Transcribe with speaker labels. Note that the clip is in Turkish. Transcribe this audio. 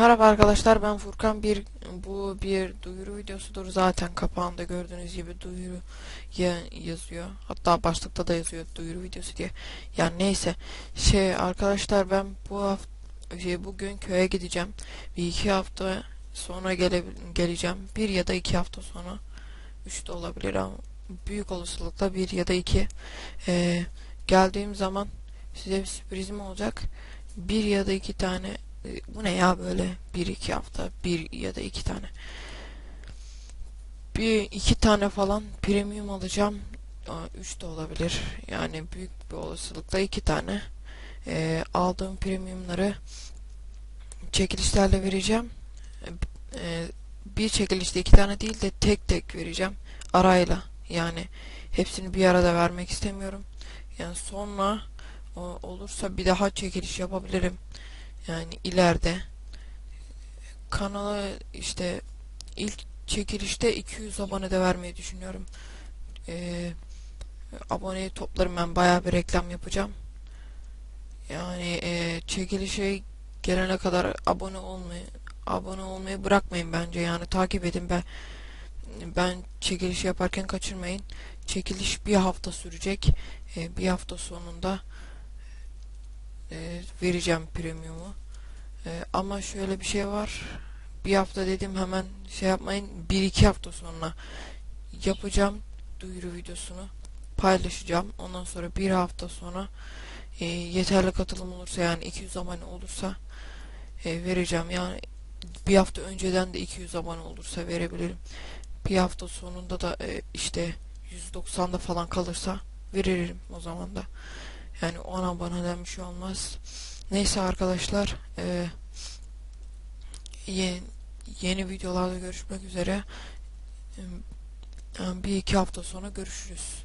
Speaker 1: Merhaba arkadaşlar ben Furkan. Bir bu bir duyuru videosudur. Zaten kapağında gördüğünüz gibi duyuru ya- yazıyor. Hatta başlıkta da yazıyor duyuru videosu diye. Yani neyse. Şey arkadaşlar ben bu hafta şey, bugün köye gideceğim. Bir iki hafta sonra gele geleceğim. Bir ya da iki hafta sonra. Üç de olabilir ama büyük olasılıkla bir ya da iki. Ee, geldiğim zaman size bir sürprizim olacak. Bir ya da iki tane bu ne ya böyle? Bir iki hafta bir ya da iki tane. Bir iki tane falan premium alacağım. Üç de olabilir. Yani büyük bir olasılıkla iki tane. Ee, aldığım premiumları çekilişlerle vereceğim. Ee, bir çekilişte iki tane değil de tek tek vereceğim. Arayla. Yani hepsini bir arada vermek istemiyorum. Yani sonra olursa bir daha çekiliş yapabilirim yani ileride kanala işte ilk çekilişte 200 abone de vermeyi düşünüyorum. Ee, aboneyi toplarım ben bayağı bir reklam yapacağım. Yani e, çekilişe gelene kadar abone olmayı abone olmayı bırakmayın bence yani takip edin ben ben çekiliş yaparken kaçırmayın. Çekiliş bir hafta sürecek. Ee, bir hafta sonunda e, vereceğim premiumu. Ee, ama şöyle bir şey var. Bir hafta dedim hemen şey yapmayın. Bir iki hafta sonra yapacağım duyuru videosunu paylaşacağım. Ondan sonra bir hafta sonra e, yeterli katılım olursa yani 200 abone olursa e, vereceğim. Yani bir hafta önceden de 200 abone olursa verebilirim. Bir hafta sonunda da e, işte 190'da falan kalırsa veririm o zaman da. Yani 10 aboneden bir şey olmaz. Neyse arkadaşlar e, yeni, yeni videolarda görüşmek üzere. E, bir iki hafta sonra görüşürüz.